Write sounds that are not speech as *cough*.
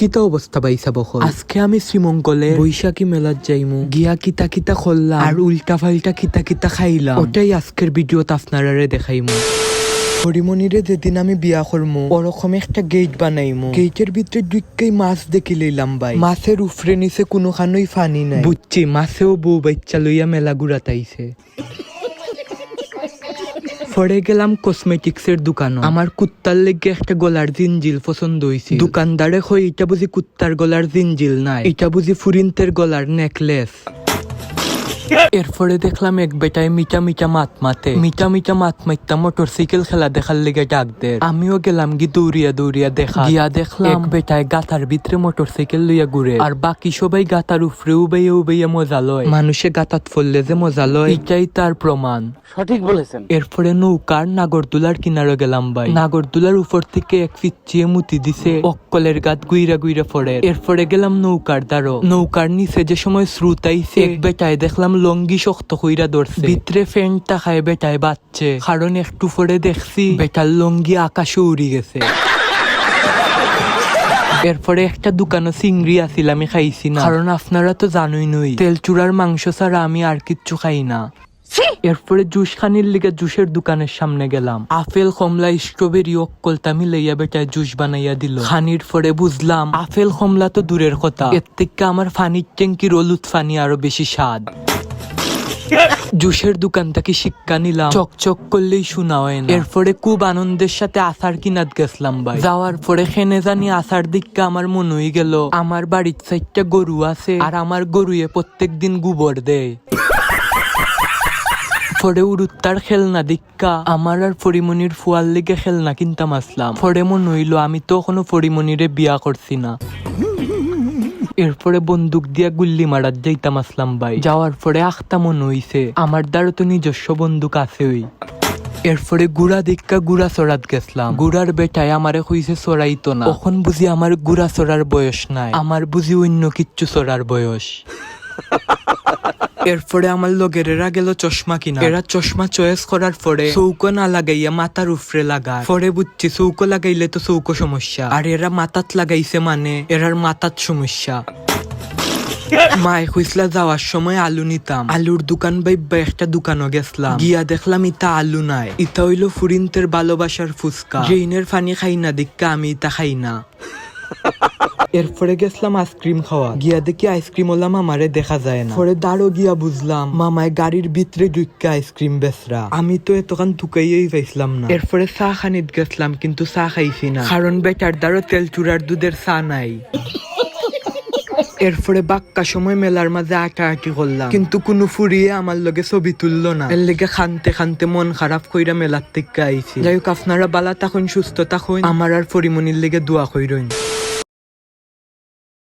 কিতা অবস্থা পাইছা বখন আজকে আমি শ্রীমঙ্গলে বৈশাখী মেলাত যাইমু। গিয়া কিতা কিতা খরলাম আর উল্টা ফাল্টা কিতা কিতা খাইলাম। ওটাই আজকের ভিডিওত আপনারারে দেখাইমু। হরিমনিরে যেদিন আমি বিয়া করমু ওরকম একটা গেট বানাইমু। গেটের ভিতরে দুইকেই মাছ দেখি লইলাম ভাই মাছের উফরে নিচে কোনোখানোই ফানি নাই। বুঝছি মাছেও বউ বাচ্চা লইয়া মেলা ঘুরাতাইছে পরে গেলাম কসমেটিক্সের দোকান আমার কুত্তার লেগে একটা গলার জিনজিল পছন্দ হয়েছে দোকানদারে হয় এটা বুঝি কুত্তার গলার জিনজিল নাই। এটা বুঝি ফুরিন্তের গলার নেকলেস এরপরে দেখলাম এক বেটায় মিটা মিটা মাত মাতে। মিটা মিটা মাত মাইতা মোটর সাইকেল খেলা দেখার লেগে ডাক দে আমিও গেলাম গি দৌড়িয়া দৌড়িয়া দেখা। গিয়া দেখলাম এক বেটায় গাতার ভিতরে মোটর সাইকেল লইয়া ঘুরে। আর বাকি সবাই গাতার উপরে উবাইয়া উবাইয়া মজা লয়। মানুষে গাতাত ফললে যে মজা লয়। এটাই তার প্রমাণ। সঠিক বলেছেন। এরপরে নৌকার নাগরদোলার কিনারে গেলাম ভাই। নাগরদোলার উপর থেকে এক ফিচ্ছিয়ে মুতি দিছে। অক্কলের গাত গুইরা গুইরা পড়ে এরপরে গেলাম নৌকার দ্বারো নৌকার নিচে যে সময় স্রোত আইছে এক বেটায় দেখলাম লঙ্গি শক্ত কইরা ধরছে। ভিতরে ফ্যানটা খায় বেটায় বাচ্চে কারণ একটু পরে দেখছি বেটার লঙ্গি আকাশে উড়ি গেছে। এরপরে একটা দোকানে চিংড়ি আছিল আমি খাইছি না। কারণ আপনারা তো জানোই নই তেল চূড়ার মাংস ছাড়া আমি আর কিচ্ছু খাই না। এরপরে জুস খানির লিগে জুসের দোকানের সামনে গেলাম। আপেল কমলা স্ট্রবেরি অক্কলতা মিলাইয়া বেটায় জুস বানাইয়া দিল। খানির পরে বুঝলাম আপেল কমলা তো দূরের কথা। এর থেকে আমার ফানির ট্যাঙ্কির হলুদ ফানি আরও বেশি স্বাদ। জুসের দোকান থেকে শিক্ষা নিলাম। চকচক করলেই শোনা হয় না। এরপরে খুব আনন্দের সাথে আসার কিনাত গেছিলাম ভাই? যাওয়ার পরে খেনে জানি আসার দিকটা আমার মনে হয়ে গেল। আমার বাড়ির সাইডটা গরু আছে, আর আমার গরুয়ে প্রত্যেক দিন গোবর দেয়। ফরে উড়ুত্তার খেলনা দিক্কা। আমার আর পরিমণির ফুয়ার লিগে খেলনা কিনতাম আসলাম। ফরে মন হইল আমি তো এখনও পরিমণিরে বিয়া করছি না। এরপরে বন্দুক দিয়া গুল্লি মারার যাইতাম আসলাম ভাই। যাওয়ার পরে আখতা মন হইছে আমার দ্বারা তো নিজস্ব বন্দুক আছে ওই। এরপরে গুড়া দীক্ষা গুড়া চড়াত গেছিলাম। গুড়ার বেটায় আমারে কইছে, চড়াইতো না। তখন বুঝি আমার গুড়া চড়ার বয়স নাই। আমার বুঝি অন্য কিচ্ছু চড়ার বয়স। *laughs* এরপরে আমার লগের এরা গেল চশমা কিনা এরা চশমা চয়েস করার পরে চৌকো না লাগাইয়া মাথার উপরে লাগা পরে বুঝছি চৌকো লাগাইলে তো চৌকো সমস্যা। আর এরা মাথাত লাগাইছে মানে এরার মাথাত সমস্যা। মায় কইসলা যাওয়ার সময় আলু নিতাম। আলুর দোকান বাইব্বা একটা দোকানও গেছলাম। গিয়া দেখলাম ইতা আলু নাই। ইতা হইল ফুরিন্তের ভালোবাসার ফুচকা। ড্রেইনের পানি খাই না দিক্কা আমি ইতা খাই না। এরপরে গেছিলাম আইসক্রিম খাওয়া। গিয়া দেখি আইসক্রিম ওলা মামারে দেখা যায় না। পরে দাঁড়ো গিয়া বুঝলাম মামায় গাড়ির ভিতরে ঢুকা আইসক্রিম বেচরা। আমি তো এতখান ঢুকাইয়েই পাইছিলাম না। এরপরে চা খানিত গেছিলাম, কিন্তু চা খাইছি না। কারণ বেটার দ্বারো তেল চূড়ার দুধের চা নাই। এরপরে বাক্কা সময় মেলার মাঝে আটা আটি করলাম। কিন্তু কোনো ফুরিয়ে আমার লগে ছবি তুললো না। এর লেগে খানতে খানতে মন খারাপ কইরা মেলার থেকে আইছি। যাই হোক আপনারা বালা তখন সুস্থ তখন, আমার আর পরিমণির লেগে দোয়া কইরইন।